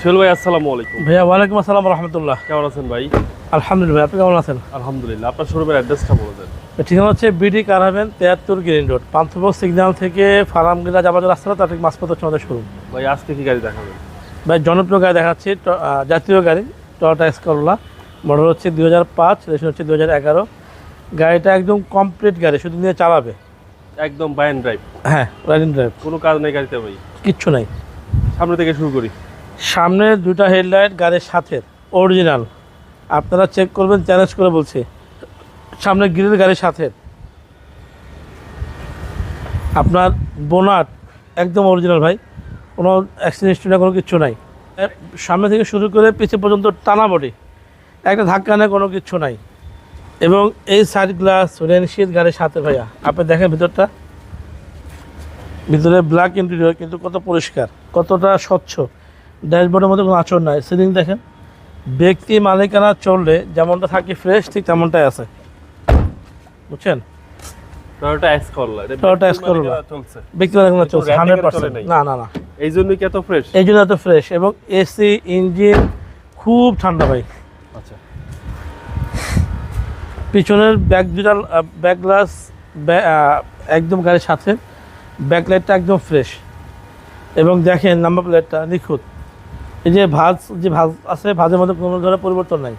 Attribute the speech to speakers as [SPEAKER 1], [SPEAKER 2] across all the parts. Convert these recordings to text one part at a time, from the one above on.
[SPEAKER 1] সোহেল ভাই আসসালামু আলাইকুম।
[SPEAKER 2] ভাইয়া ওয়ালাইকুম আসসালাম রহমতুল্লাহ।
[SPEAKER 1] কেমন আছেন ভাই?
[SPEAKER 2] আলহামদুলিল্লাহ আপনি কেমন আছেন?
[SPEAKER 1] আলহামদুলিল্লাহ আপনার শোরুমের অ্যাড্রেসটা বলে দেন।
[SPEAKER 2] ঠিকানা হচ্ছে বিডি কারাবেন তেয়াত্তর গ্রিন রোড পান্থপথ সিগন্যাল থেকে ফার্মগিলা যাবার রাস্তাটা তার ঠিক মাঝপথ হচ্ছে আমাদের শোরুম
[SPEAKER 1] ভাই আজকে কি গাড়ি দেখাবেন?
[SPEAKER 2] ভাই জনপ্রিয় গাড়ি দেখাচ্ছি জাতীয় গাড়ি টয়োটা এক্সকরোলা মডেল হচ্ছে দুই হাজার পাঁচ রেশন হচ্ছে দুই হাজার এগারো। গাড়িটা একদম কমপ্লিট গাড়ি শুধু নিয়ে চালাবে।
[SPEAKER 1] একদম বাই অ্যান্ড ড্রাইভ
[SPEAKER 2] হ্যাঁ রাইডিং ড্রাইভ
[SPEAKER 1] কোনো কাজ নেই গাড়িতে ভাই।
[SPEAKER 2] কিচ্ছু নাই।
[SPEAKER 1] সামনে থেকে শুরু করি।
[SPEAKER 2] সামনে দুটা হেডলাইট, গাড়ির সাথে অরিজিনাল আপনারা চেক করবেন চ্যালেঞ্জ করে বলছি। সামনে গ্রিল গাড়ির সাথে আপনার বোনাট একদম অরিজিনাল ভাই। কোনো অ্যাক্সিডেন্ট না কোনো কিছু নাই। সামনে থেকে শুরু করে পিছিয়ে পর্যন্ত টানা বডি একটা ধাক্কা নেই কোনো কিছু নাই। এবং এই সাইড গ্লাস রেনশিট গাড়ির সাথে ভাইয়া। আপনি দেখেন ভিতরটা? ভিতরে ব্ল্যাক ইন্টেরিয়র কিন্তু কত পরিষ্কার, কতটা স্বচ্ছ। ড্যাশবোর্ডের মধ্যে কোনো আচরণ নাই। সিলিং দেখেন ব্যক্তি মালিকানা চললে যেমনটা থাকে ফ্রেশ ঠিক তেমনটাই আছে। বুঝছেন?
[SPEAKER 1] টয়োটা এক্স করলা। চলছে।
[SPEAKER 2] ব্যক্তি মালিকানা চলছে। না না না।
[SPEAKER 1] এই কি এত ফ্রেশ
[SPEAKER 2] এই জন্য এত ফ্রেশ এবং এসি ইঞ্জিন খুব ঠান্ডা ভাই।
[SPEAKER 1] আচ্ছা।
[SPEAKER 2] পিছনের ব্যাক দুটা ব্যাক গ্লাস একদম গাড়ির সাথে ব্যাক লাইটটা একদম ফ্রেশ এবং দেখেন নাম্বার প্লেটটা নিখুঁত। এই যে ভাজ যে ভাজ আছে ভাজের মধ্যে কোনো ধরনের পরিবর্তন নাই।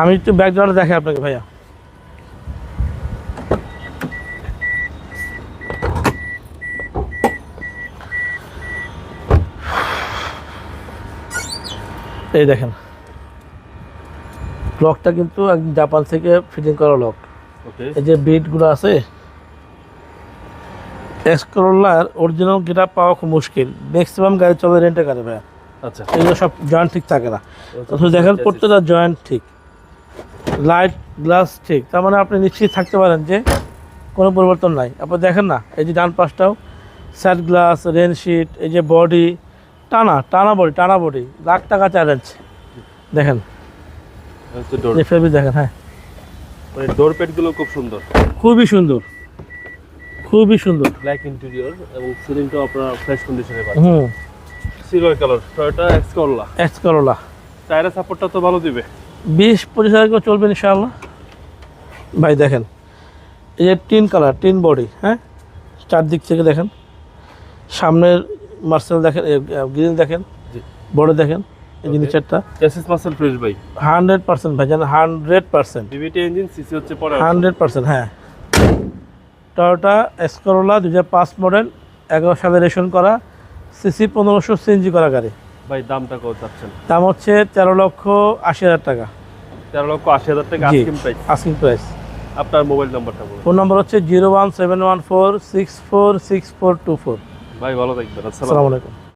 [SPEAKER 2] আমি একটু ব্যাক ডোরটা দেখাই আপনাকে ভাইয়া। এই দেখেন। লকটা কিন্তু জাপান থেকে ফিটিং করা লক। এই যে বিটগুলো আছে এক্সকরোলার অরিজিনাল গেটা পাওয়া খুব মুশকিল। ম্যাক্সিমাম গাড়ি চলে রেন্টে গাড়ি ভাই
[SPEAKER 1] আচ্ছা।
[SPEAKER 2] এগুলো সব জয়েন্ট ঠিক থাকে না। অথচ দেখেন প্রত্যেকটা জয়েন্ট ঠিক। লাইট গ্লাস ঠিক। তার মানে আপনি নিশ্চিত থাকতে পারেন যে কোনো পরিবর্তন নাই। আপনি দেখেন না এই যে ডান পাশটাও স্যাট গ্লাস রেনশিট এই যে বডি টানা টানা বডি টানা বডি লাখ টাকা চ্যালেঞ্জ দেখেন। ফেব্রিক দেখেন হ্যাঁ।
[SPEAKER 1] মানে ডোর প্যাড খুব সুন্দর।
[SPEAKER 2] খুবই সুন্দর। খুবই সুন্দর।
[SPEAKER 1] ব্ল্যাক ইন্টেরিয়র এবং সিলিংটাও আপনার ফ্রেশ কন্ডিশনে পাচ্ছেন।
[SPEAKER 2] হুম।
[SPEAKER 1] Silver colour Toyota X Corolla
[SPEAKER 2] X Corolla
[SPEAKER 1] টায়ারের সাপোর্টটা তো ভালো দিবে।
[SPEAKER 2] বিশ পঁচিশ হাজার করে চলবে ইনশাআল্লাহ। ভাই দেখেন এই যে টিন কালার টিন বডি হ্যাঁ? চারদিক থেকে দেখেন। সামনের মার্সেল দেখেন গ্রিল দেখেন। বড় দেখেন এই
[SPEAKER 1] মাসেল ফ্রেশ ভাই।
[SPEAKER 2] হান্ড্রেড পার্সেন্ট ভাই জানেন hundred percent.
[SPEAKER 1] VVT engine CC হচ্ছে পরে
[SPEAKER 2] হান্ড্রেড পার্সেন্ট হ্যাঁ। টয়োটা এসকরোলা দু হাজার পাঁচ মডেল এগারো সালে রেশন করা। সিসি পনেরোশো সিএনজি করা গাড়ি।
[SPEAKER 1] ভাই দামটা কত চাচ্ছেন?
[SPEAKER 2] দাম হচ্ছে তেরো লক্ষ আশি হাজার টাকা।
[SPEAKER 1] তেরো লক্ষ আশি হাজার টাকা আসকিং প্রাইস
[SPEAKER 2] আস্কিং প্রাইস
[SPEAKER 1] আপনার মোবাইল নাম্বারটা বলুন।
[SPEAKER 2] ফোন নাম্বার হচ্ছে zero one seven one four six four six four two four.
[SPEAKER 1] ভাই ভালো থাকবেন।
[SPEAKER 2] আসসালামু আলাইকুম।